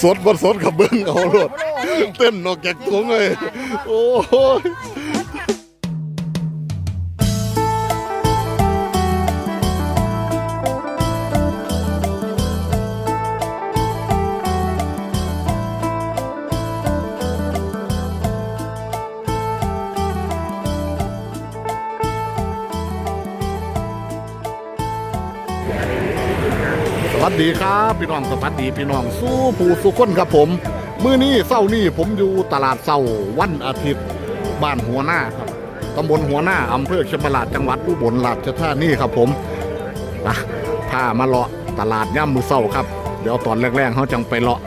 สดบ่สดกับเบิ้งเอาโลดเต้นนอกแกกตัวเลยโอ้ย ดีครับพี่น้องสวัสดีพี่น้องสู้ผู้สุคนครับผมมื้อนี้เศร้านี้ผมอยู่ตลาดเศร้าวันอาทิตย์ บ้านหัวหน้าครับตำบลหัวหน้าอำเภอเชียงบราดจังหวัดอุบลราชธานีครับผมนะพามาเลาะตลาดย่ำมือเศร้าครับ เดี๋ยวตอนแรกๆเขาจังไปเลาะ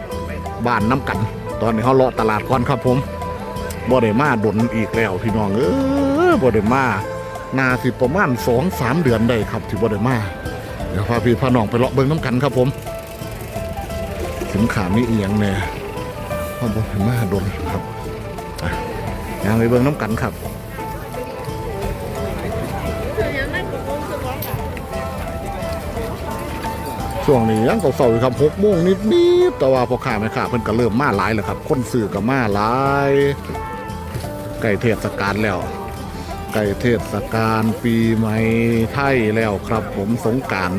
บ้านน้ำกัน ตอนนี้เขาเลาะตลาดก่อนครับผมบ่ได้มาดนอีกแล้วพี่น้องเออบ่ได้มานาสิประมาณสองสามเดือนได้ครับที่บ่ได้มา ดี๋ยวพาพี่พาน้องไปเลาะเบิ้งน้ำกันครับผมสินขามีเอียงเนี่ยพ่อบอกให้มาดนครับอะยางไปเบิ้งน้ำกันครับช่วงนี้ยังเสาๆอยู่ครับหกโมงนิดๆแต่ว่าพอขาไม่ขาเพิ่นก็เริ่มมาหลายแล้วครับ คนซื้อก็มาหลายใกล้เทศกาลแล้ว ใกล้เทศกาลปีใหม่ไทยแล้วครับ ผมสงการ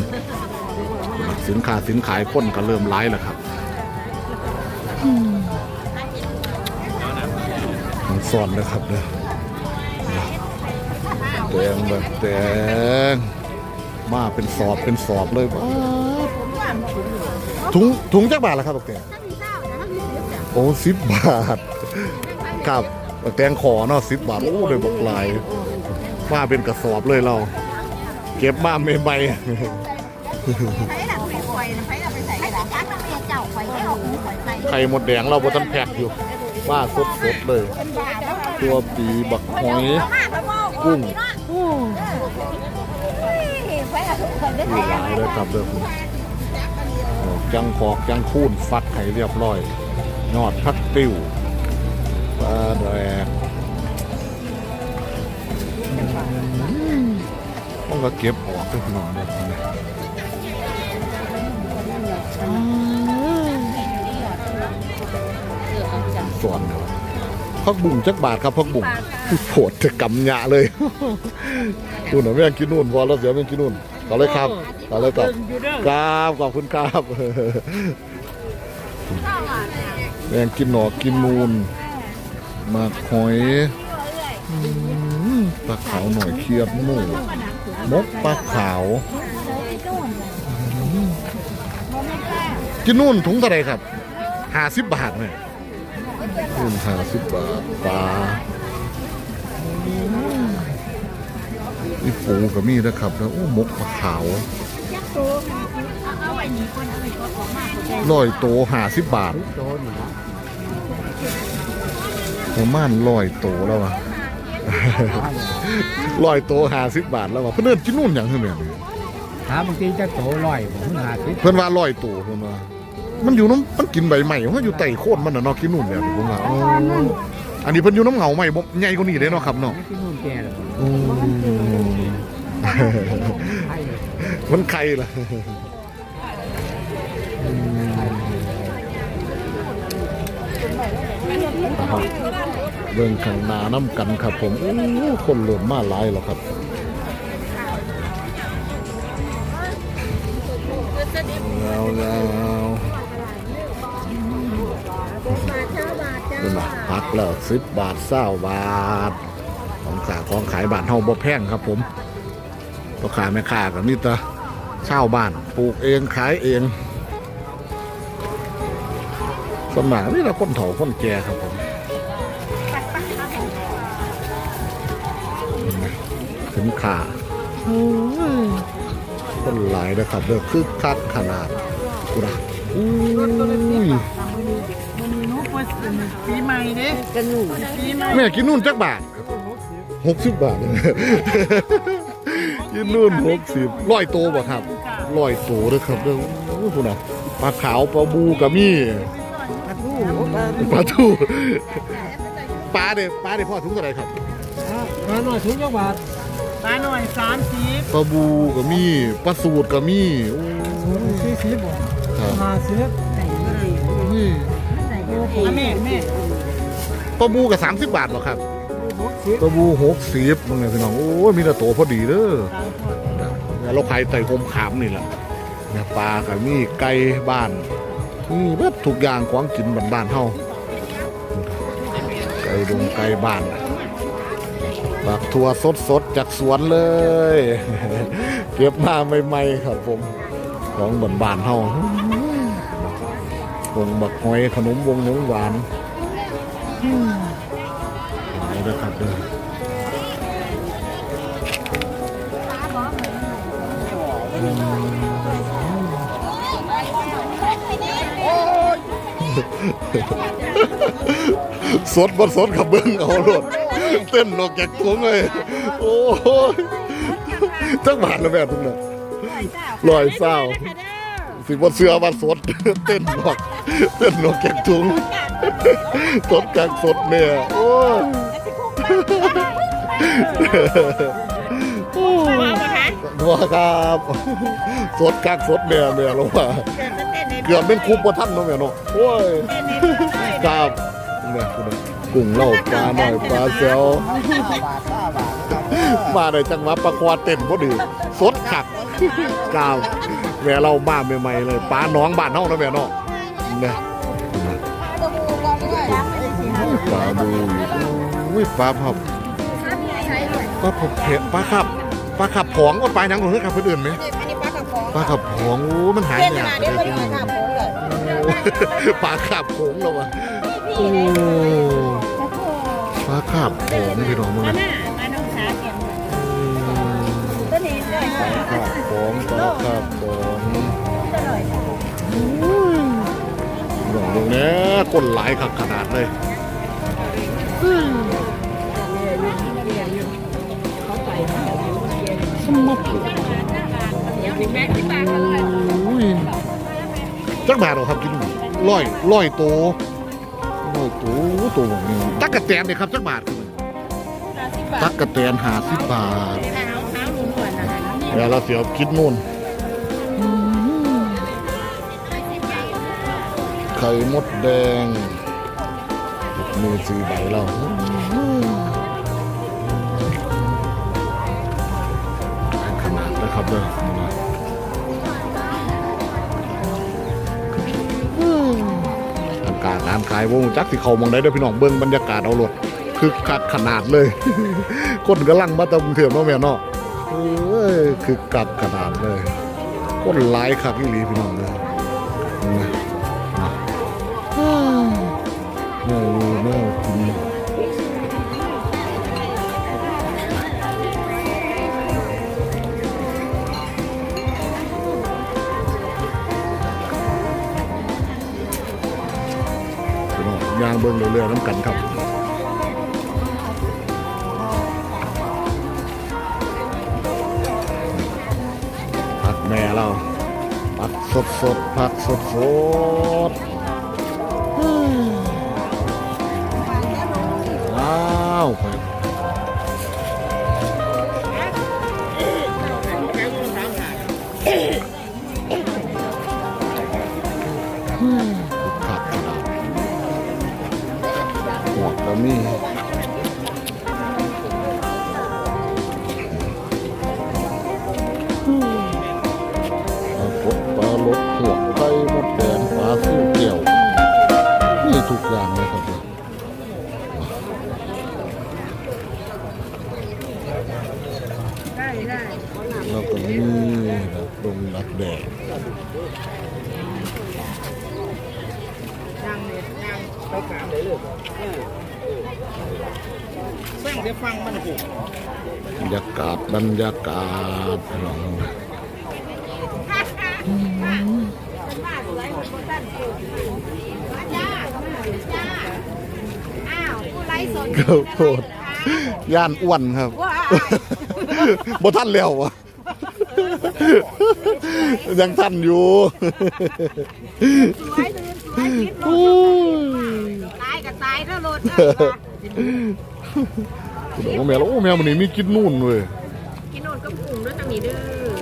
สินค้าสินขายคนก็เริ่มไล่แล้วครับมันซ่อนนะครับเด้อแดงแบบแดงมาเป็นสอบเป็นสอบเลยว้าถุงถุงจักบาทละครับตกแตงโอ้สิบบาทครับ แตงขอเนาะสิบบาท โอ้เลยบอกหลายมาเป็นกระสอบเลยเรา เก็บมาไม่ใบไผ่ละไผ่ไฟนะไผ่ละไปใส่กระดาษพักมันเรียกเจ้าไฟให้เอาหูไฟไปไข่หมดแดงเราบนทันแพกอยู่ว่าสดสดๆเลยตัวปีบักหอยกุ้งไผ่ละทุกคนได้หลายเลยครับเด้อคุณจังขอกจังคูนฟักไข่เรียบร้อย ยอดพักติ้ว ปลาแดกต้องก็เก็บออกด้วยพี่น้องเด้อส่วนเนาะพักบุ่งจักบาทครับพักบุ่งโผดจะกำหยะเลยคุณหน่อยไม่ยังกินนู่นพอแล้วเสียไม่ยังกินนู่นต่อเลยครับต่อเลยครับครับขอบคุณครับแมงกินหนอกกินนูนห มากหอยปลาขาวหน่อยเคียบหมูมกปลาขาวกินนู่นถุงเท่าไรครับห้าสิบบาทเนี่ยนู่นห้าสิบบาทปลานี่ปูกับมีนะครับแล้วโอ้มกมะขาวร้อยโตหาสิบบาท ประมาณร้อยโตแล้ววะร้อยโตหาสิบบาทแล้ววะเพื่อนเอิ้นกินนู่นอย่างเงี้ยหาบางทีจะโตลอยผมหาสิเพื่อนว่าร้อยโตเพื่อนว่า มันอยู่น้ำมันกินใบใหม่มันอยู่ไต่โค่นมันน่ะเนาะกินนู่นเนี่ยผมว่าอ๋ออันนี้เพิ่นอยู่น้ำเหงาใหม่บ่ใหญ่กว่านี้เลยเนาะครับเนาะที่นู่นแก่แล้วอืมมันใครล่ะ เรื่องข้างหน้าน้ำกันครับผมโอ้คนเริ่มมาหลายแล้วครับเงาเงาเป็นบาพักแล้วสิบบาทเศร้าบาท ของขาของขายบานเฮาบ่แพงครับผมพ่อค้าแม่ค้ากับนี่ตาเช่าบ้านปลูกเองขายเอง สวนมัครนี่เราคนเฒ่าคนแก่ครับผมถึงขาคนหลายนะครับเด้อคึกคักขนาดกูนะอุ้ยปีใหม่เด้กันหนูปีใหม่แม่กินนู่นจักบาทหกสิบบาทกินนู่นหกสิบร้อยโตบ่ครับร้อยโตเด้อครับเด้อโอ้โหคุณน่ะปลาขาวปลาบูกับมี่ ปลาทูปลาเด็ปลาเด็พ่อถุงเท่าไหร่ครับมาหน่อยถุงจักบาทปลาหน่อยสามสิบปลาบูก็มีปลาสูตรก็มีโอ้สี่สิบบ่ครับห้าสิบนี่อะแม่แม่ปลาบูกับ30บาทเหรอครับหกสิบปลาบู60มึงไงพี่น้องโอ้ยมีแต่โตพอดีเด้อเนี่ยเราขายไต่โฮมขามนี่แหละเนี่ยปลาก็มีไก่บ้าน นี่เบิดทุกอย่างของกินบ้านๆเฮาไก่ดงไก่บ้านบักทัวสดๆจากสวนเลย เก็บมาใหม่ๆครับผม ของบนบ้านเฮาวงบักหอยขนมวงนมหวานเอาเด้อครับเด้อ สดบนสดขับเบิ้งเอาโลดเต้นลอกแกกตัวเลยโอ้ยจักบาทละแม่ทุกนั้นลอยเศร้าสิบนเสือมาสดเต้นหลอกเต้นหลอกแกงถุงสดกลางสดเนี่ยโอ้ยว้าครับสดกลางสดเนี่ยเนี่ยลงมา เกือบเป็นคูปท่านเนาะแม่เนาะโอ้ยครับเนี่ยคุณน่ะกุ้งเหล่าปลาหน่อยปลาเซลมาในจังหวะประควาเต้นพอดีสดขักกาวแม่เรามาใหม่ๆเลยปลาหน้องบ้านเฮานะแม่เนาะเนี่ยปลาบูอุ้ยปลาผับปลาผับเผ็ดปลาขับปลาขับผองก็ปลาหนังของเฮ้ยขับคนอื่นไหมอันนี้ปลากระป๋องปลาขับผองโอ้มันหายเล่นยากขนาดเลนี้ยไม่ที่ได้นี่มาขาผมเลยโอ้ ปลาขับผงแล้ววะโอ้ปลาขับผงพี่น้องมึงนะมาน้องสาเก็บตัวนี้เลยปลาขับผงปลาขับผงหลงตรงนี้ก้นหลายขับขนาดเลยสมบอุ้ย จักบาทเหรอครับกินร้อยร้อยโตร้อยโตตัวนี้ตักกะแตนเนี่ยครับจักบาทคือตักกะแตนหาสิบบาทแล้วเราเสียวกินนู่นไข่มดแดงมีสีใบเรา การขายวงจักสิเขามองได้เด้อพี่น้องเบิ่งบรรยากาศเอาหลดคือคักขนาดเลย คนกำลังมาตะกรุงเทพเนาะแม่เนาะเออคือกักขนาดเลย คนหลายคักอีหลีพี่น้องเลยนะ เบิ่งเรื่อยๆน้ำกันครับผักแม่เราผักสดสดผักสดสดอ้าวอื มี่ปลากดปลาลดเผือกไข่มดแดงปลาสู้เกี่ยวนี่ทุกอย่างเลยครับเนี่ยแล้วก็มีแบบดงดักแดด สร้างเดี๋ยวฟังมันหูบรรยากาศบรรยากาศพี่น้องอ้าวผู้ไลฟ์สดข้าวโพดย่านอ้วนครับว้าบ่ท่านแล้ววะยังท่านอยู่ายก็ตายถ้าโลดคุณบอกว่าแม่แล้วโอ้แม่มันนี่มีกินนู่นเว้ยกินโนดก็ปุ่งด้วยทางนี้ดื้อ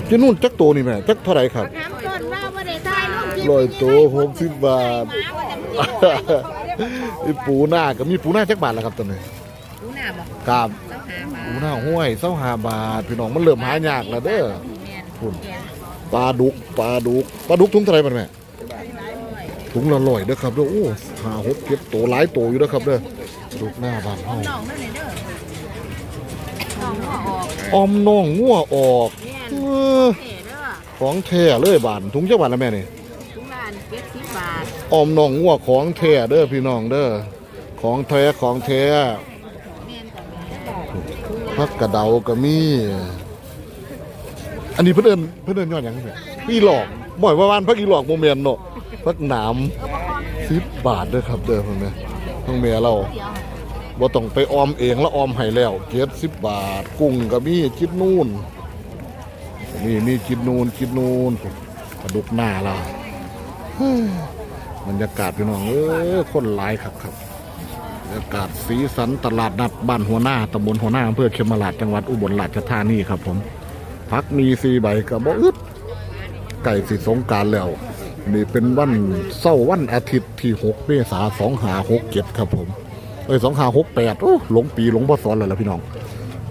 กินนู่นจักตัวนี่แม่จักเท่าไหร่ครับน้ำต้นว่าว่าได้ทายลูกกินร้อยตัวหกสิบบาทไอปูหน้าก็มีปูหน้าจักบาทแล้วครับตอนนี้รู้หน้าบอกครับเจ้าหามาปูหน้าห้วยเศร้าหาบาทพี่น้องมันเริ่มหายากแล้วเด้อแม่นคุณแกนปลาดุกปลาดุกปลาดุกถุงเท่าไหร่บัดแม่ ถุงละร้อยเด้อครับเด้อโอ้หาหกเจ็ดตัวหลายตัวอยู่เด้อครับเด้อปลาดุกหน้าบ้านเฮาน้องนั่นเลยเด้อน้องหัวออกออมน้องงัวออกแม่นเออเท่เด้อของแท้เลยบาทถุงจักบาทละแม่นี่ทุกร้านเก็บสิบบาทออมน้องงัวของแท้เด้อพี่น้องเด้อของแท้ของแท้แม่นกับแม่พักกระเดาก็มี อันนี้เพื่นเอินเพื่นเอินยอดหยังไงอีหลอกบ่อยว่าบ้านพักอีหลอกโมเมนเนาะ พักหนามสิบบาทด้อครับเด้อเพิ่นแม่ทั้งแม่เราวบ่ต้องไปออมเองแล้วออมให้แล้วเจ็ดสิบบาท กุ้งก็มีจิดนูนนี่มีจิดนูนจิดนูนปลาดุกหน้าเราบรรยากาศพี่น้องเออคนหลายครับครับบรรยากาศสีสันตลาดนัดบ้านหัวหน้าตำบลหัวหน้าอำเภอเขมราชจังหวัดอุบลราชธานีครับผมพักมีสีใบกระบอกอึดไก่สีสงการแล้ว นี่เป็นวันเสาร์วันอาทิตย์ที่หกเมษาสองหาหกเจ็ดครับผมเอ้ยสองหาหกแปดโอ้หลงปีหลงพศเลยล่ะพี่น้อง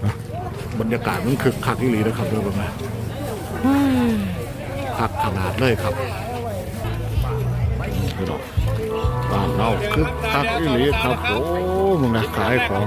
นะบรรยากาศมันคึกคักอีหลีนะครับเด้อเบิ่งนะคักขนาดเลยครับพี่น้องบ้านเราคึกคักอีหลีครับโอ้มึงนะขายของ